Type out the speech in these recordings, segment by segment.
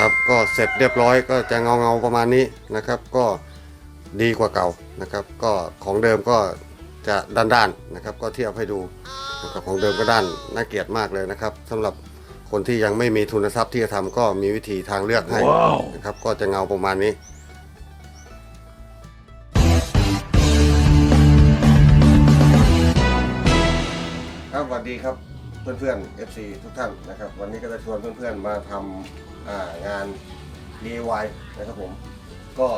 ครับก็เสร็จเรียบร้อยก็จะเงาเงาๆประมาณนี้นะครับ ก็ดีกว่าเก่านะครับ ก็ของเดิมก็จะด้านๆนะครับ ก็เทียบให้ดูนะครับของเดิมก็ด้านน่าเกลียดมากเลยนะครับสำหรับคนที่ยังไม่มีทุนทรัพย์ที่จะทำก็มีวิธีทางเลือกให้นะครับ ก็จะเงาประมาณนี้ครับสวัสดีครับ เพื่อนๆ FC ทุกท่านนะครับ วันนี้ก็จะชวนเพื่อนๆมาทำางาน DIY นะครับผม ก็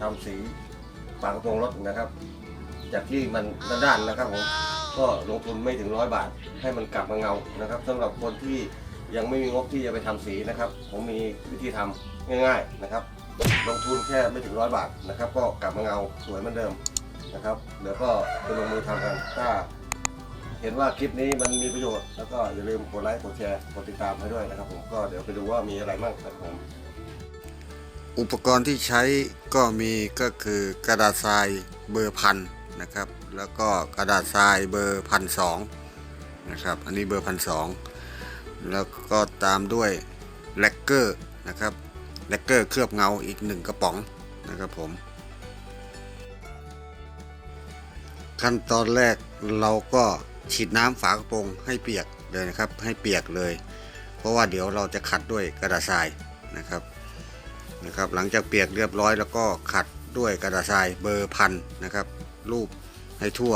ทำสีฝากระโปรงรถนะครับ จากที่มันด้านๆนะครับผมก็ลงทุนไม่ถึงร้อยบาท ให้มันกลับมาเงานะครับสำหรับคนที่ยังไม่มีงบที่จะไปทำสีนะครับ ผมมีวิธีทำง่าย ๆนะครับ ลงทุนแค่ไม่ถึงร้อยบาทนะครับ ก็กลับมาเงาสวยเหมือนเดิมนะครับเดี๋ยวก็ไปลงมือทำกันถ้า เห็นว่าคลิปนี้มันมีประโยชน์แล้วก็อย่าลืมกดไลค์กดแชร์กดติดตามให้ด้วยนะครับผมก็เดี๋ยวไปดูว่ามีอะไรบ้างครับผมอุปกรณ์ที่ใช้ก็มีก็คือกระดาษทรายเบอร์พันนะครับ แล้วก็กระดาษทรายเบอร์พันสองนะครับอันนี้เบอร์พันสองแล้วก็ตามด้วยแลกเกอร์นะครับแลกเกอร์เคลือบเงาอีกหนึ่งกระป๋องนะครับผม ขั้นตอนแรกเราก็ ฉีดน้ำฝากระโปรงให้เปียกเลยนะครับ ให้เปียกเลย เพราะว่าเดี๋ยวเราจะขัดด้วยกระดาษทรายนะครับนะครับ หลังจากเปียกเรียบร้อยแล้วก็ขัดด้วยกระดาษทรายเบอร์พันนะครับรูปให้ทั่ว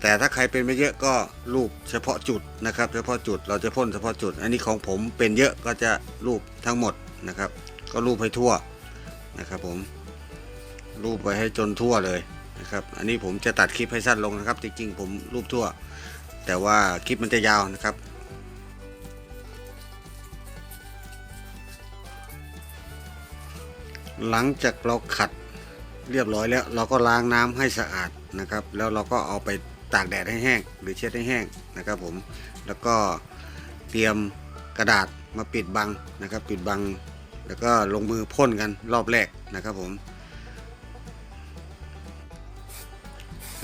แต่ถ้าใครเป็นไม่เยอะก็รูปเฉพาะจุดนะครับ เฉพาะจุดเราจะพ่นเฉพาะจุด อันนี้ของผมเป็นเยอะก็จะรูปทั้งหมดนะครับ ก็รูปให้ทั่วนะครับ ผมรูปไปให้จนทั่วเลยนะครับ อันนี้ผมจะตัดคลิปให้สั้นลงนะครับ จริงๆ ผมรูปทั่ว แต่ว่าคลิปมันจะยาวนะครับ หลังจากเราขัดเรียบร้อยแล้ว เราก็ล้างน้ำให้สะอาดนะครับ แล้วเราก็เอาไปตากแดดให้แห้ง หรือเช็ดให้แห้งนะครับผมแล้วก็เตรียมกระดาษมาปิดบังนะครับ ปิดบัง แล้วก็ลงมือพ่นกันรอบแรกนะครับผม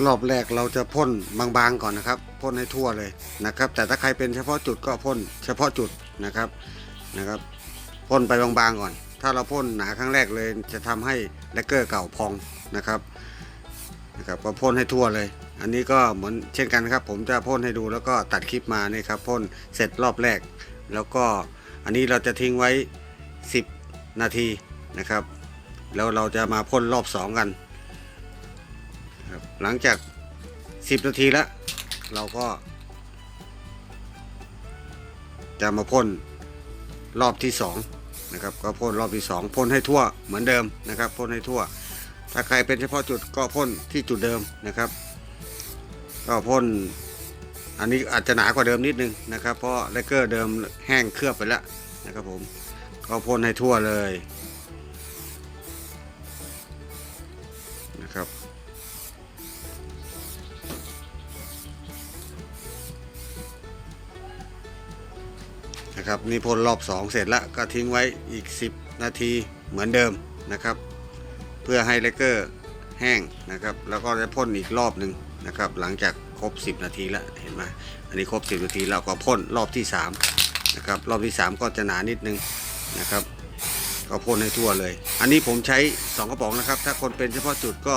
รอบแรกเราจะพ่นบางๆก่อนนะครับพ่นให้ทั่วเลยนะครับ แต่ถ้าใครเป็นเฉพาะจุดก็พ่นเฉพาะจุดนะครับนะครับพ่นไปบางๆก่อน ถ้าเราพ่นหนาครั้งแรกเลยจะทำให้แลกเกอร์เก่าพองนะครับนะครับก็พ่นให้ทั่วเลย อันนี้ก็เหมือนเช่นกันครับ ผมจะพ่นให้ดูแล้วก็ตัดคลิปมานี่ครับพ่นเสร็จรอบแรก แล้วก็อันนี้เราจะทิ้งไว้ 10 นาทีนะครับ แล้วเราจะมาพ่นรอบ 2 กัน หลังจาก 10 นาทีแล้ว เราก็ จะมาพ่นรอบที่2นะครับก็พ่นรอบที่2พ่นให้ทั่วเหมือนเดิมนะครับพ่นให้ทั่ว ถ้าใครเป็นเฉพาะจุดก็พ่นที่จุดเดิมนะครับ ก็พ่นอันนี้อาจจะหนากว่าเดิมนิดนึงนะครับ เพราะเลกเกอร์เดิมแห้งเคลือบไปแล้วนะครับผมก็พ่นให้ทั่วเลย นะครับนี่พ่นรอบ 2 เสร็จแล้วก็ทิ้งไว้อีก 10 นาทีเหมือนเดิมนะครับ เพื่อให้เลกเกอร์แห้งนะครับ แล้วก็จะพ่นอีกรอบหนึ่งนะครับ หลังจากครบ 10 นาทีแล้วเห็นไหมอันนี้ครบ 10 นาทีแล้วก็พ่นรอบที่3นะครับรอบที่ 3 ก็จะหนานิดนึงนะครับ ก็พ่นให้ทั่วเลย อันนี้ผมใช้ 2 กระป๋องนะครับ ถ้าคนเป็นเฉพาะจุดก็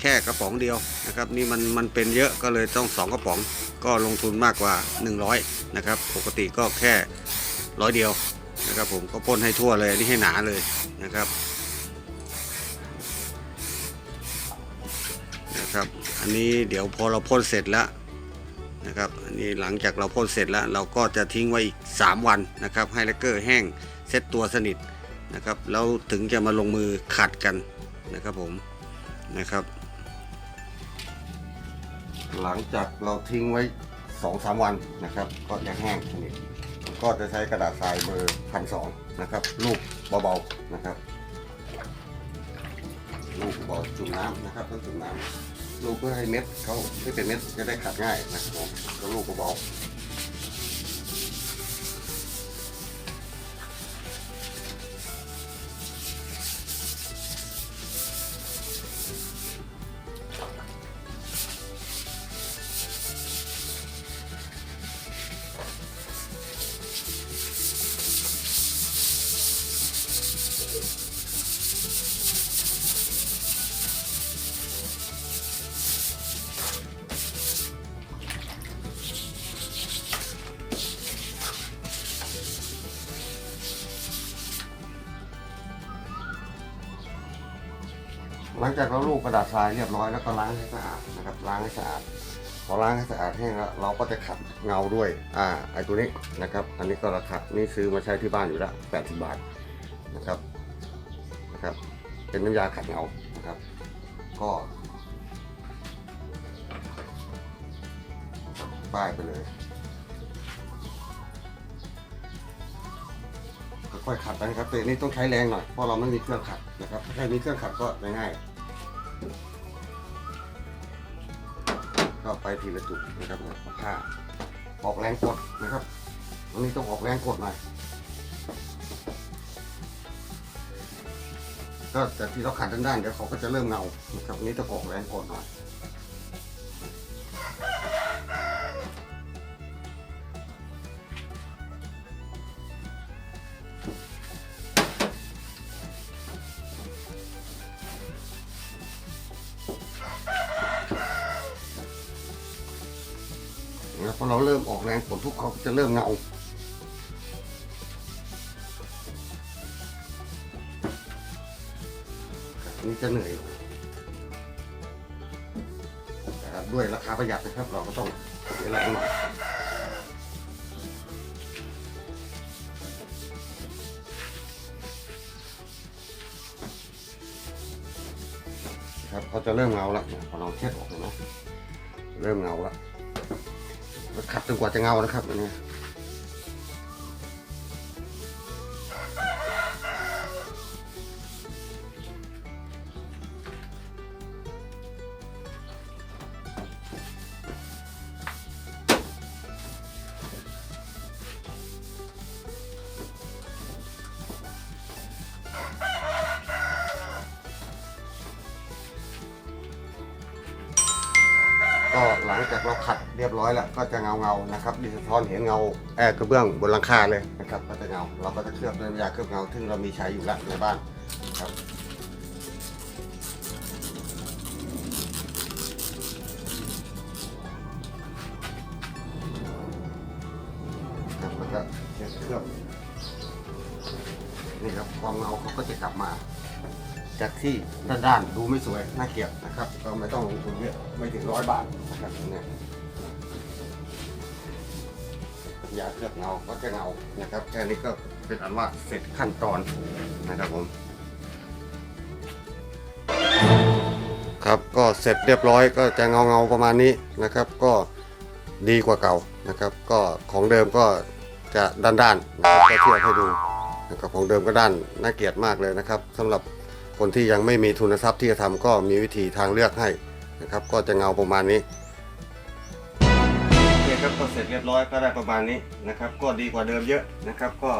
แค่กระป๋องเดียวนะครับนี่มันมันเป็นเยอะก็เลยต้อง 2 กระป๋องก็ลงทุนมากกว่า 100นะครับปกติก็แค่ ร้อยเดียวนะครับผมก็พ่นให้ทั่วเลยอันนี้ให้หนาเลยนะครับนะครับ อันนี้เดี๋ยวพอเราพ่นเสร็จแล้วนะครับอันนี้หลังจากเราพ่นเสร็จแล้ว เราก็จะทิ้งไว้อีก 3 วันนะครับ ให้แลกเกอร์แห้งเซ็ตตัวสนิทนะครับแล้วถึงจะมาลงมือขัดกันนะครับผมนะครับ หลังจากเราทิ้งไว้2อสาวันนะครับ ก็จะแห้งสนิท ก็จะใช้กระดาษทรายเบอร์พันสองนะครับลูกเบาๆนะครับ ลูกเบาจุ่มน้ำนะครับต้องจุ่มน้ำลูกเพื่อให้เม็ดเขาไม่เป็นเม็ดจะได้ขัดง่ายนะครับผมก็ลูกเบา หลังจากเราลูกกระดาษทรายเรียบร้อยแล้วก็ล้างให้สะอาดนะครับล้างให้สะอาดพอล้างให้สะอาดแห้งแล้วเราก็จะขัดเงาด้วยอ่าไอตัวนี้นะครับ อันนี้ก็ราคานี่ซื้อมาใช้ที่บ้านอยู่ละแล้ว80บาทนะครับนะครับ เป็นน้ำยาขัดเงานะครับ ก็ป้ายไปเลย ค่อยขัดนะครับแต่อันนี้ต้องใช้แรงหน่อยเพราะเราไม่มีเครื่องขัดนะครับถ้าใครมีเครื่องขัดก็ง่ายๆก็ไปทีละจุดนะครับเอาผ้าออกแรงกดนะครับอันนี้ต้องออกแรงกดหน่อยก็แต่ที่เราขัดด้านๆเดี๋ยวเขาก็จะเริ่มเงานะครับนนี้ต้องออกแรงกดหน่อย พอเราเริ่มออกแรงผลทุกเขาจะเริ่มเงานนี้จะเหนื่อยแต่ด้วยราคาประหยัดนะครับ เราก็ต้องเสียแรงหน่อยครับเขาจะเริ่มเงาล้วเนี่ยพอเราเช็ดออกเลยนะเริ่มเงาล้วแล้ว ขัดจนกว่าจะเงานะครับอันนี้ หลังจากเราขัดเรียบร้อยแล้วก็จะเงาเงาๆนะครับดิสะท้อนเห็นเงาแอร์กระเบื้องบนหลังคาเลยนะครับก็จะเงาเราก็จะเคลือบด้วยยาเคลือบเงาซึ่งเรามีใช้อยู่แล้วในบ้านครับครับแล้วก็เคลือบนี่ครับความเงาเขาก็จะกลับมา จากที่ด้านๆดูไม่สวยน่าเกลียดนะครับ ก็ไม่ต้องลงทุนเยอะไม่ถึงร้อยบาทนะครับเนี่ยยาเคลือบเงาก็จะเงานะครับแค่นี้ก็เป็นอันว่าเสร็จขั้นตอนนะครับผมครับก็เสร็จเรียบร้อยก็จะเงาเงาประมาณนี้นะครับ ก็ดีกว่าเก่านะครับ ก็ของเดิมก็จะด้านๆนะครับก็เทียบให้ดูนะครับของเดิมก็ด้านน่าเกลียดมากเลยนะครับสำหรับ คนที่ยังไม่มีทุนทรัพย์ที่จะทำก็มีวิธีทางเลือกให้นะครับ ก็จะเงาประมาณนี้โอเคครับก็เสร็จเรียบร้อยก็ได้ประมาณนี้นะครับ ก็ดีกว่าเดิมเยอะนะครับ ก็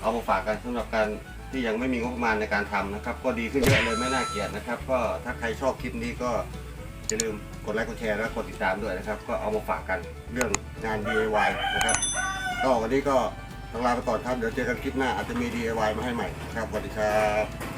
เอามาฝากกันสำหรับการที่ยังไม่มีงบประมาณในการทำนะครับ ก็ดีขึ้นเยอะเลยไม่น่าเกลียดนะครับ ก็ถ้าใครชอบคลิปนี้ก็อย่าลืมกดไลค์กดแชร์และกดติดตามด้วยนะครับ ก็เอามาฝากกันเรื่องงาน DIY นะครับก็วันนี้ก็ต้องลาไปก่อนครับ เดี๋ยวเจอกันคลิปหน้าอาจจะมี DIY มาให้ใหม่ครับสวัสดีครับ